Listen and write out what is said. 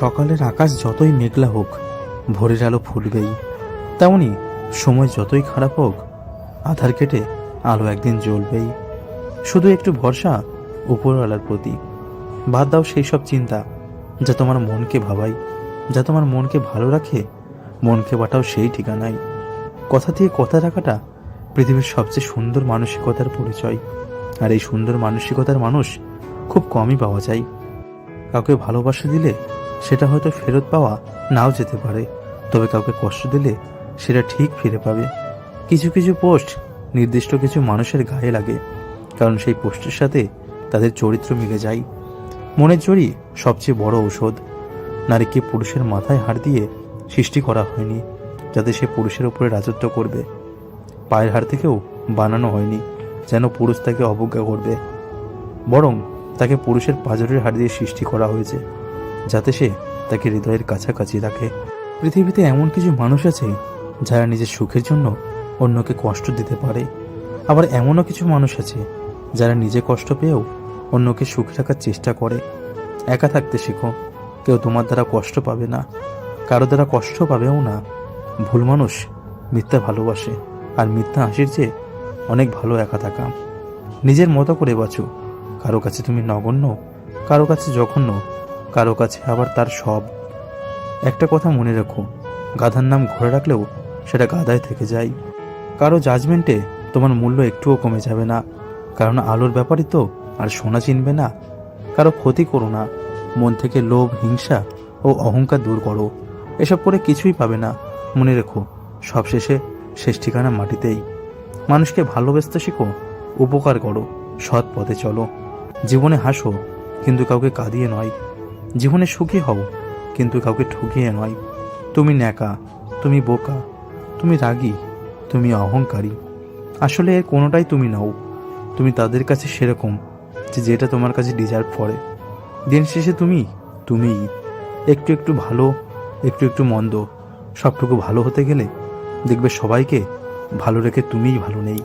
সকালের আকাশ যতই মেঘলা হোক, ভোরের আলো ফুটবেই। তেমনি সময় যতই খারাপ হোক, আধার কেটে আলো একদিন জ্বলবেই। শুধু একটু ভরসা, উপরওয়ালার প্রতি। বাদ দাও সেই সব চিন্তা, যা তোমার মনকে ভাবাই যা তোমার মনকে ভালো রাখে, মনকে পাঠাও সেই ঠিকানায়। কথা দিয়ে কথা রাখাটা পৃথিবীর সবচেয়ে সুন্দর মানসিকতার পরিচয়, আর এই সুন্দর মানসিকতার মানুষ খুব কমই পাওয়া যায়। কাউকে ভালোবাসা দিলে সেটা হয়তো ফেরত পাওয়া নাও যেতে পারে। তবে কাউকে কষ্ট দিলে সেটা ঠিক ফিরে পাবে। কিছু কিছু পোস্ট নির্দিষ্ট কিছু মানুষের গায়ে লাগে, কারণ সেই পোস্টের সাথে তাদের চরিত্র মিলে যায়। মনের জড়ি সবচেয়ে বড় ঔষধ। নারীকে পুরুষের মাথায় হাড় দিয়ে সৃষ্টি করা হয়নি, যাতে সে পুরুষের উপরে রাজত্ব করবে। পায়ের হাড় থেকেও বানানো হয়নি, যেন পুরুষ তাকে অবজ্ঞা করবে। বরং তাকে পুরুষের পাজরের হাড় দিয়ে সৃষ্টি করা হয়েছে। যাতে সে তাকে হৃদয়ের কাছাকাছি রাখে। পৃথিবীতে এমন কিছু মানুষ আছে যারা নিজের সুখের জন্য অন্যকে কষ্ট দিতে পারে। আবার এমনও কিছু মানুষ আছে যারা নিজে কষ্ট পেয়েও অন্যকে সুখ রাখার চেষ্টা করে। একা থাকতে শেখো, কেউ তোমার দ্বারা কষ্ট পাবে না, কারও দ্বারা কষ্ট পাবেও না। ভুল মানুষ মিথ্যা ভালোবাসে, আর মিথ্যা হাসির চেয়ে অনেক ভালো একা থাকা। নিজের মতো করে বাঁচো, কারও কাছে তুমি নগণ্য, কারও কাছে জঘন্য কারও কাছে আবার তার সব। একটা কথা মনে রেখো, গাধার নাম ঘরে রাখলেও সেটা গাধায় থেকে যায়। কারও জাজমেন্টে তোমার মূল্য একটুও কমে যাবে না। কারণ আলোর ব্যাপারই তো, আর সোনা চিনবে না। কারও ক্ষতি করো না। মন থেকে লোভ, হিংসা ও অহংকার দূর করো। এসব করে কিছুই পাবে না। মনে রেখো, সবশেষে শেষ ঠিকানা মাটিতেই। মানুষকে ভালোবাসতে শিখো, উপকার করো, সৎ পথে চলো। জীবনে হাসো, কিন্তু কাউকে কাঁদিয়ে নয়। জীবনে সুখী হও, কিন্তু কাউকে ঠকিয়ে নয়। তুমি ন্যাকা, তুমি বোকা, তুমি রাগী, তুমি অহংকারী। আসলে এর কোনোটাই তুমি নাও। তুমি তাদের কাছে সেরকম যে যেটা তোমার কাছে ডিজার্ভ করে। দিন শেষে তুমি, তুমিই। একটু একটু ভালো, একটু একটু মন্দ, সবটুকু ভালো হতে গেলে দেখবে সবাইকে ভালো রেখে তুমিই ভালো নেই।